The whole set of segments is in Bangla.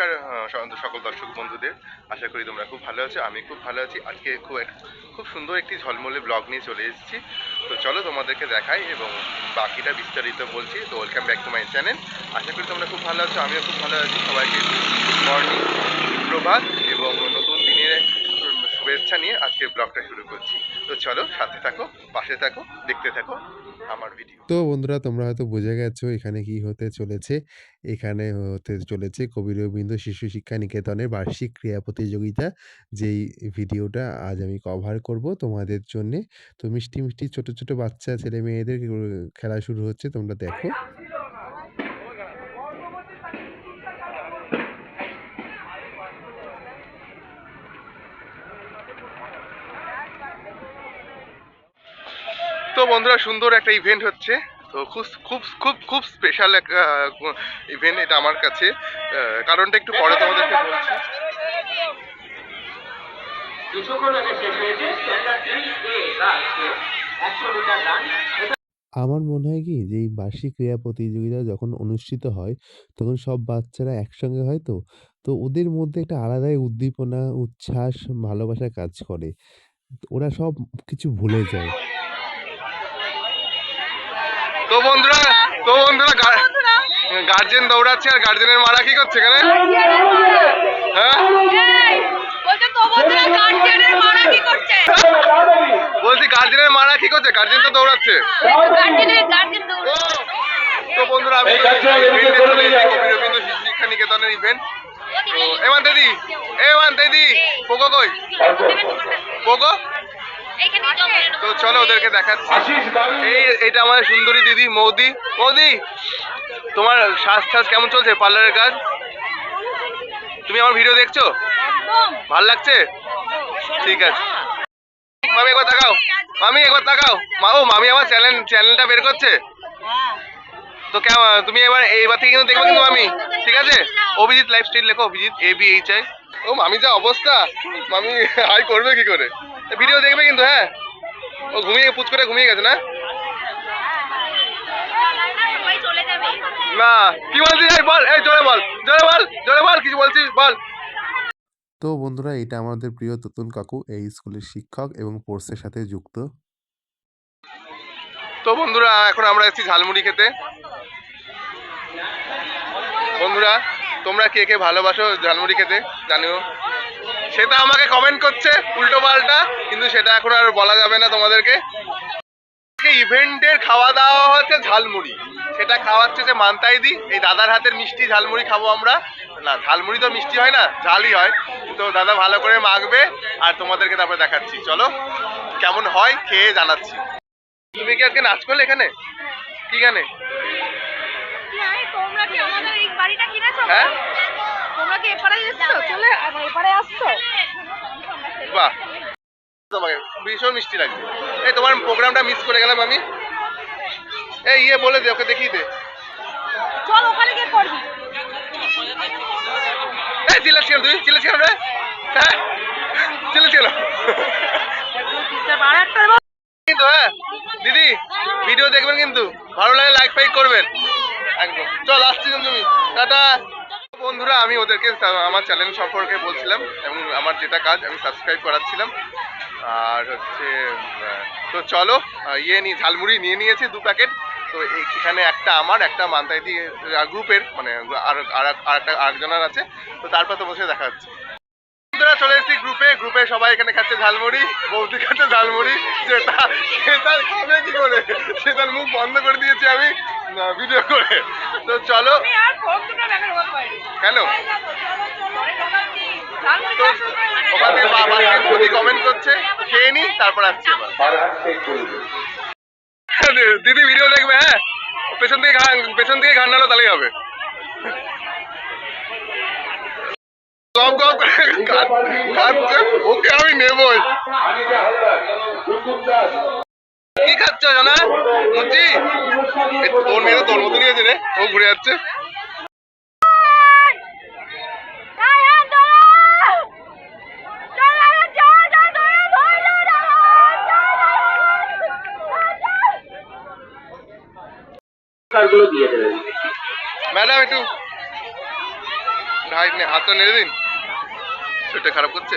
নমস্কার সকল দর্শক বন্ধুদের। আশা করি তোমরা খুব ভালো আছো, আমি খুব ভালো আছি। আজকে খুব খুব সুন্দর একটি ঝলমলে ব্লগ নিয়ে চলে এসেছি। তো চলো তোমাদেরকে দেখাই এবং বাকিটা বিস্তারিত বলছি। তো welcome back to my channel আশা করি তোমরা খুব ভালো আছো, আমিও খুব ভালো আছি। সবাইকে মর্নিং সুপ্রভাত এবং শুভেচ্ছা নিয়ে আজকে ব্লগটা শুরু করছি তো চলো সাথে থাকো পাশে থাকো দেখতে থাকো আমার ভিডিও তো বন্ধুরা তোমরা হয়তো বুঝে গেছো এখানে কি হতে চলেছে। এখানে হতে চলেছে কবি রবীন্দ্র শিশু শিক্ষা নিকেতনের বার্ষিক ক্রীড়া প্রতিযোগিতা। যেই ভিডিওটা আজ আমি কভার করব তোমাদের জন্যে। তো মিষ্টি, মিষ্টি ছোট, ছোট বাচ্চা ছেলে-মেয়েদের খেলা শুরু হচ্ছে তোমরা দেখো। তো বন্ধুরা সুন্দর একটা ইভেন্ট হচ্ছে তো খুব খুব খুব খুব স্পেশাল একটা ইভেন্ট এটা আমার কাছে কারণটা একটু পরে তোমাদেরকে বলছি আমার মনে হয় কি যে এই বার্ষিক ক্রীড়া প্রতিযোগিতা যখন অনুষ্ঠিত হয় তখন সব বাচ্চারা একসঙ্গে হয় তো। তো ওদের মধ্যে একটা আলাদাই উদ্দীপনা, উচ্ছ্বাস, ভালোবাসা কাজ করে। ওরা সব কিছু ভুলে যায়। তো বন্ধুরা তো বন্ধুরা গার্জেন দৌড়াচ্ছে আর গার্জেনের মারা কি করছে এখানে? হ্যাঁ? বলছে তো বন্ধুরা গার্জিয়ানের মারা কি করছে? বলছি গার্জেনের মারা কি করছে গার্জেন তো দৌড়াচ্ছে তো বন্ধুরা আমি রবীন্দ্র শিক্ষা নিকেতনের ইভেন্ট তো এমান দিদি এমান দিদি পোকো কই? পোকো তো চলো ওদেরকে দেখাচ্ছি। এই এটা আমাদের সুন্দরী দিদি মৌদি। মৌদি তোমার শ্বাস ঠাস কেমন চলছে পার্লারের কাজ? তুমি আমার ভিডিও দেখছ? ভালো লাগছে? ঠিক আছে। মামি একবার তাকাও। মামি একবার তাকাও। মা ও মামি আমার চ্যানেল চ্যানেলটা বের করছে? তো কেমন তুমি এবার এইবার থেকে কিন্তু দেখবে কিন্তু মামি। ঠিক আছে? অভিজিৎ লাইফস্টাইল লেখো Abhijit A B H I O মামি যা অবস্থা। মামি হাই করবে কি করে? ভিডিও দেখবে কিন্তু হ্যাঁ? ও ঘুমিয়ে পুচ করে ঘুমিয়ে গেছে না? সবাই চলে যাবে না কি বলছিস? এই বল এই জোরে বল জোরে বল জোরে বল কিছু বলছিস বল। তো বন্ধুরা এটা আমাদের প্রিয় তুতুন কাকু এই স্কুলের শিক্ষক এবং কোর্সের সাথে যুক্ত। তো বন্ধুরা এখন আমরা এসেছি ঝালমুড়ি খেতে। বন্ধুরা তোমরা কে কে ভালোবাসো ঝালমুড়ি খেতে জানিও। সেটা আমাকে কমেন্ট করছে উল্টো পাল্টা কিন্তু সেটা এখন আর বলা যাবে না তোমাদেরকে। ইভেন্টের খাওয়া দাওয়া হচ্ছে ঝালমুড়ি। সেটা খাওয়াচ্ছে যে মান্তাইদি এই দাদার হাতের মিষ্টি ঝালমুড়ি খাব আমরা। না ঝালমুড়ি তো মিষ্টি হয় না ঝালই হয়। তো দাদা ভালো করে মাখবে আর তোমাদেরকে তারপরে দেখাচ্ছি। চলো কেমন হয় খেয়ে জানাচ্ছি। তুমি কি আজকে নাচ করলে এখানে? কি গানে? হ্যাঁ। তোমরা কি এপারে এসছো? চলে এপারে আসছো? বাহ। তোমাকে ভীষণ মিষ্টি লাগছে। এই তোমার প্রোগ্রামটা মিস করে গেলাম আমি। এই ইয়ে বলে দে ওকে দেখিয়ে দে। চল ওখানে গিয়ে করবি এই চিল্লাচ্ছি কেন তুই? চিল্লাচ্ছি কেন রে? হ্যাঁ? চিল্লাচ্ছি কেন? কিন্তু হ্যাঁ দিদি ভিডিও দেখবেন কিন্তু। ভালো লাগে লাইক ফাইক করবেন। একদম। চল আসছি তুমি টাটা। বন্ধুরা, আমি ওদেরকে আমার চ্যানেল সম্পর্কে বলছিলাম এবং আমার যেটা কাজ আমি সাবস্ক্রাইব করাচ্ছিলাম। আর হচ্ছে তো চলো ইয়ে নিয়ে ঝালমুড়ি নিয়ে নিয়েছি দু প্যাকেট তো এখানে একটা আমার, একটা মান্তাইদি গ্রুপের মানে আর একটা আরেকজনের আছে। তো তারপর তোমার সাথে দেখা হচ্ছে। বন্ধুরা, চলে এসেছি গ্রুপে গ্রুপে সবাই এখানে খাচ্ছে ঝালমুড়ি, বৌদি খাচ্ছে ঝালমুড়ি। সেটা সেটা খাবে কি করে? সেটার মুখ বন্ধ করে দিয়েছি আমি। ভিডিও করে তো চলো কেন করে ওখান থেকে বাবা কমেন্ট করছে খেয়ে নি তারপর আসছে দিদি ভিডিও দেখবে হ্যাঁ পেছন থেকে পেছন থেকে ঘান নাড়ো তাহলেই হবে গপ গপ করে ওকে আমি নেবই কি খাচ্ছ জানা? মুচি তোর মেয়ে তোর মতো নিয়েছে রে। ও ঘুরে যাচ্ছে। ম্যাডাম, একটু হাতটা নেড়ে দিন। শরীরটা খারাপ করছে?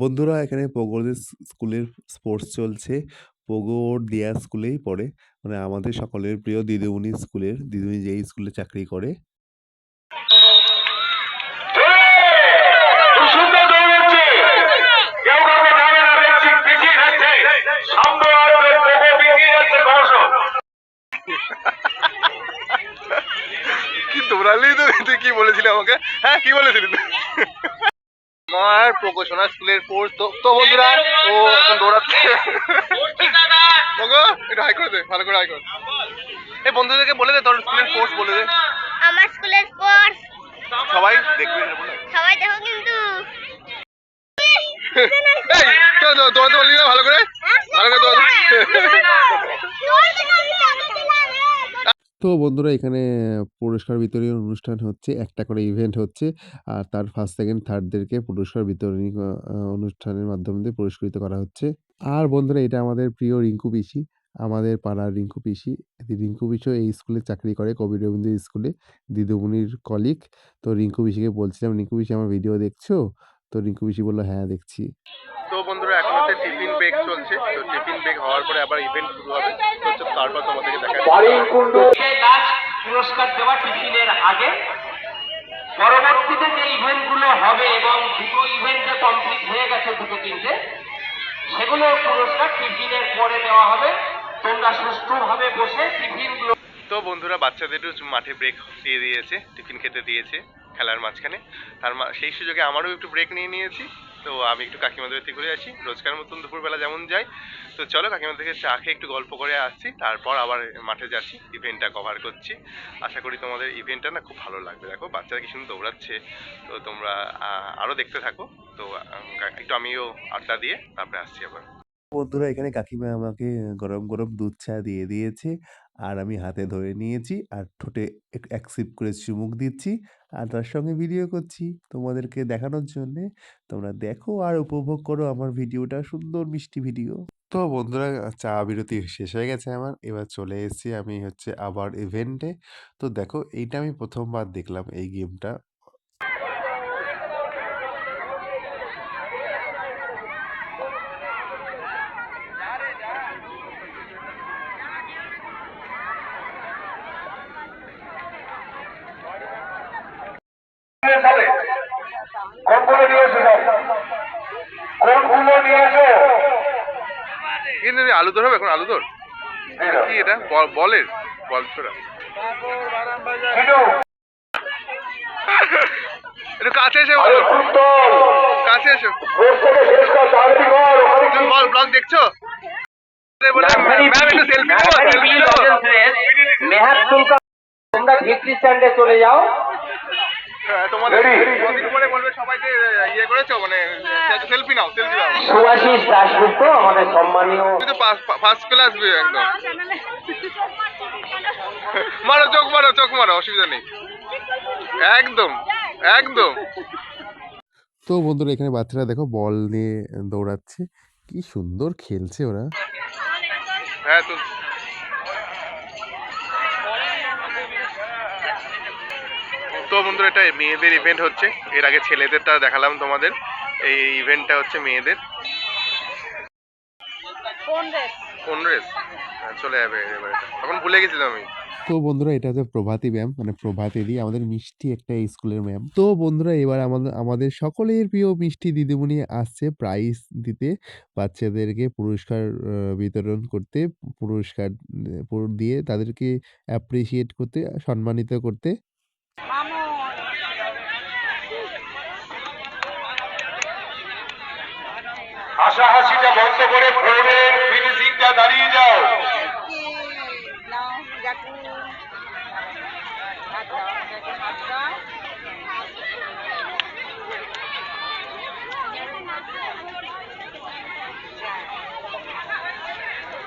বন্ধুরা এখানে পোগোদের স্কুলের স্পোর্টস চলছে পোগোর দেয়া স্কুলেই পড়ে। মানে আমাদের সকলের প্রিয় দিদিমণি স্কুলের, দিদিমণি যেই স্কুলে চাকরি করে। কি দৌড়ালি তুই? কি বলেছিলি আমাকে? হ্যাঁ কি বলেছিলি আমার প্রকোশনা স্কুলের কোর্স তো বন্ধুরা ও এখন দৌড়াচ্ছে। একটু হাই করে দে ভালো করে হাই কর। এই বন্ধুদেরকে বলে দে তোর স্কুলের কোর্স বলে দে। আমার স্কুলের স্পোর্টস সবাই দেখবি এটা বলে। সবাই দেখো কিন্তু। এই দৌড়াতে পারলি না ভালো করে? ভালো করে দৌড়াতে। তো বন্ধুরা এখানে পুরস্কার বিতরণী অনুষ্ঠান হচ্ছে একটা করে ইভেন্ট হচ্ছে। আর তার ফার্স্ট সেকেন্ড থার্ডদেরকে পুরস্কার বিতরণী অনুষ্ঠানের মাধ্যমে দিয়ে পুরস্কৃত করা হচ্ছে। আর বন্ধুরা এটা আমাদের প্রিয় রিঙ্কু পিসি আমাদের পাড়ার রিঙ্কু পিসি। রিঙ্কু পিসিও এই স্কুলে চাকরি করে কবি রবীন্দ্র স্কুলে দিদিমণির কলিগ তো রিঙ্কু পিসিকে বলছিলাম রিঙ্কু পিসি আমার ভিডিও দেখছ? তো রিঙ্কু পিসি বলল হ্যাঁ দেখছি। তো বন্ধুরা এখন হচ্ছে টিফিন ব্রেক চলছে। তো টিফিন ব্রেক হওয়ার পরে আবার ইভেন্ট শুরু হবে। তো তারপর তোমাদেরকে দেখা পুরস্কার দেওয়া টিফিনের আগে পরবর্তীতে যে ইভেন্টগুলো হবে এবং দুটো ইভেন্টে কমপ্লিট হয়ে গেছে দুটো তিনটে সেগুলো পুরস্কার টিফিনের পরে দেওয়া হবে। তোমরা সুস্থভাবে বসে টিফিনগুলো তো বন্ধুরা, বাচ্চাদের একটু মাঠে ব্রেক দিয়ে দিয়েছে, টিফিন খেতে দিয়েছে, খেলার মাঝখানে। তার সেই সুযোগে আমারও একটু ব্রেক নিয়ে নিয়েছি। তো আমি একটু কাকিমাদের বাড়িতে ঘুরে আসি। রোজকার মতন দুপুরবেলা যেমন যাই। তো চলো কাকিমাদের থেকে চা খেয়ে একটু গল্প করে আসছি তারপর আবার মাঠে যাচ্ছি ইভেন্টটা কভার করছি। আশা করি তোমাদের ইভেন্টটা না খুব ভালো লাগবে। দেখো বাচ্চারা কি সুন্দর দৌড়াচ্ছে। তো তোমরা আহ, আরও দেখতে থাকো। তো একটু আমিও আড্ডা দিয়ে তারপরে আসছি আবার। বন্ধুরা এখানে কাকিমা আমাকে গরম গরম দুধ চা দিয়ে দিয়েছে। আর আমি হাতে ধরে নিয়েছি আর ঠোঁটে এক সিপ করে চুমুক দিচ্ছি আর তার সঙ্গে ভিডিও করছি তোমাদেরকে দেখানোর জন্যে। তোমরা দেখো আর উপভোগ করো আমার ভিডিওটা সুন্দর মিষ্টি ভিডিও তো বন্ধুরা, চা বিরতি শেষ হয়ে গেছে আমার। এবার চলে এসেছি আমি হচ্ছে আবার ইভেন্টে তো দেখো, এইটা আমি প্রথমবার দেখলাম এই গেমটা নিয়ে এসো কোনগুলো নিয়ে এসো কিন্তু আলু দর হবে এখন আলু দর কি এটা বল- বলের বল ছোড়া একটু কাছে এসে বলো কাছে এসো তুমি বল ব্লগ দেখছ মেহাতুল তোমরা ভিত্তি স্ট্যান্ডে চলে যাও সুভাষিস দাশগুপ্ত আমাদের সম্মানীয় ফার্স্ট ক্লাস একদম। মারো চোখ মারো চোখ মারো অসুবিধা নেই। একদম একদম। তো বন্ধুরা এখানে বাচ্চারা দেখো বল নিয়ে দৌড়াচ্ছে। কি সুন্দর খেলছে ওরা। হ্যাঁ তো তো বন্ধুরা এটা মেয়েদের ইভেন্ট হচ্ছে। এর আগে ছেলেদেরটা দেখালাম তোমাদের। এই ইভেন্টটা হচ্ছে মেয়েদের। কোন রেস চলে যাবে এবার তখন ভুলে গেছিলাম আমি। তো বন্ধুরা এটা হচ্ছে প্রভাতী ম্যাম মানে প্রভাতেরই আমাদের মিষ্টি একটা স্কুলের ম্যাম তো বন্ধুরা এবার আমাদের আমাদের সকলের প্রিয় মিষ্টি দিদিমণি আসছে প্রাইজ দিতে। বাচ্চাদেরকে পুরস্কার বিতরণ করতে পুরস্কার দিয়ে তাদেরকে অ্যাপ্রিসিয়েট করতে সম্মানিত করতে। হাসাহাসিটা বন্ধ করে ফ্লোরের ফিনিশিংটা দাঁড়িয়ে যাও। নাও জাকু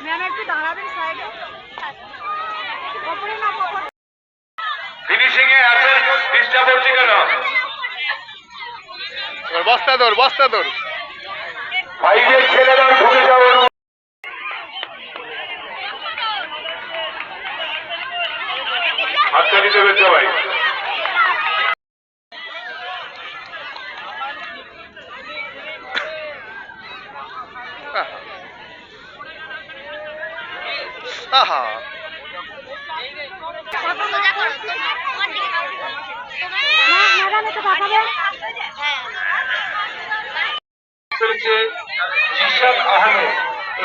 ম্যাম একটু দাঁড়াবেন সাইডে। কপড়ে না কপড়ে ফিনিশিং এ আছেন ডিস্টার্ব হচ্ছে কেন? বস্তা দৌড় বস্তা দৌড়। ফাইভের ছেলেরা ঢুকে যাওয়ার আহা দিকে তোমার ম্যাডাম একটু তাকাবেন হ্যাঁ জিশান আহমেদ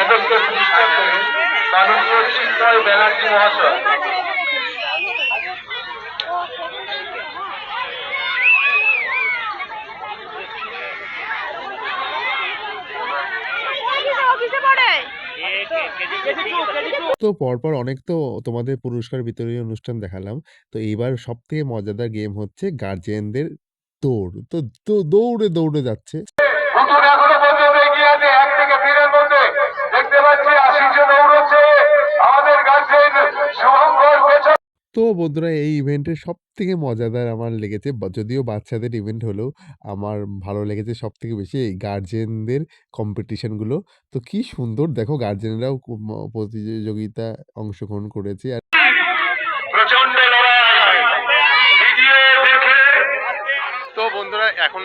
এদেরকে পুরস্কার করে মাননীয় চিন্ময় ব্যানার্জি মহাশয় তো পরপর অনেক তো তোমাদের পুরস্কার বিতরণী অনুষ্ঠান দেখালাম। তো এইবার সবথেকে মজাদার গেম হচ্ছে গার্ডিয়ানদের দৌড়। তো তো দৌড়ে, দৌড়ে যাচ্ছে। তো বন্ধুরা এই ইভেন্টের সবথেকে মজাদার আমার লেগেছে। বা যদিও বাচ্চাদের ইভেন্ট হলেও আমার ভালো লেগেছে সব থেকে বেশি এই গার্ডিয়ানদের কম্পিটিশনগুলো। তো কি সুন্দর দেখো গার্ডিয়ানরাও খুব ম প্রতিযোগিতা অংশগ্রহণ করেছে। আর প্রচণ্ড লড়াই। ভিডিও দেখে। তো বন্ধুরা এখন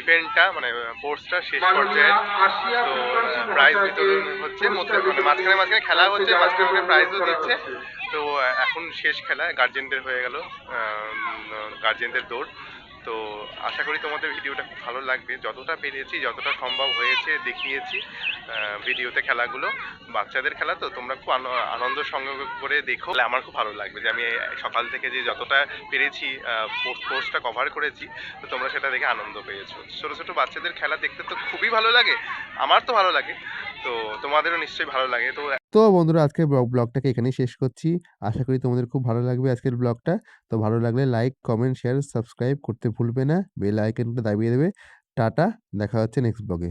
ইভেন্টটা মানে কোর্সটা শেষ পর্যায়ে। তো প্রাইজ বিতরণ হচ্ছে মধ্যে মানে মাঝখানে মাঝখানে খেলা হচ্ছে মাঝখানে মাঝখানে প্রাইজও দিচ্ছে। তো, এখন শেষ খেলা গার্জেনদের হয়ে গেল গার্জেনদের দৌড়। তো, আশা করি তোমাদের ভিডিওটা খুব ভালো লাগবে। যতটা পেরেছি, যতটা সম্ভব হয়েছে, দেখিয়েছি ভিডিওতে খেলাগুলো। বাচ্চাদের খেলা তো, তোমরা খুব আন- আনন্দ সঙ্গে করে দেখো। আমার খুব ভালো লাগবে যে, আমি সকাল থেকে যে যতটা পেরেছি পোস্টটা কভার করেছি, তো তোমরা সেটা দেখে আনন্দ পেয়েছ। ছোটো ছোটো বাচ্চাদের খেলা দেখতে তো খুবই ভালো লাগে। আমার তো ভালো লাগে। তো তোমাদেরও নিশ্চয়ই ভালো লাগে তো তো বন্ধুরা আজকের ব্লগ ব্লগটাকে এখানেই শেষ করছি। আশা করি তোমাদের খুব ভালো লাগবে আজকের ব্লগটা। তো ভালো লাগলে লাইক, কমেন্ট, শেয়ার, সাবস্ক্রাইব করতে ভুলবে না। বেল আইকনটা দাবিয়ে দেবে। টাটা দেখা হচ্ছে নেক্সট ব্লগে।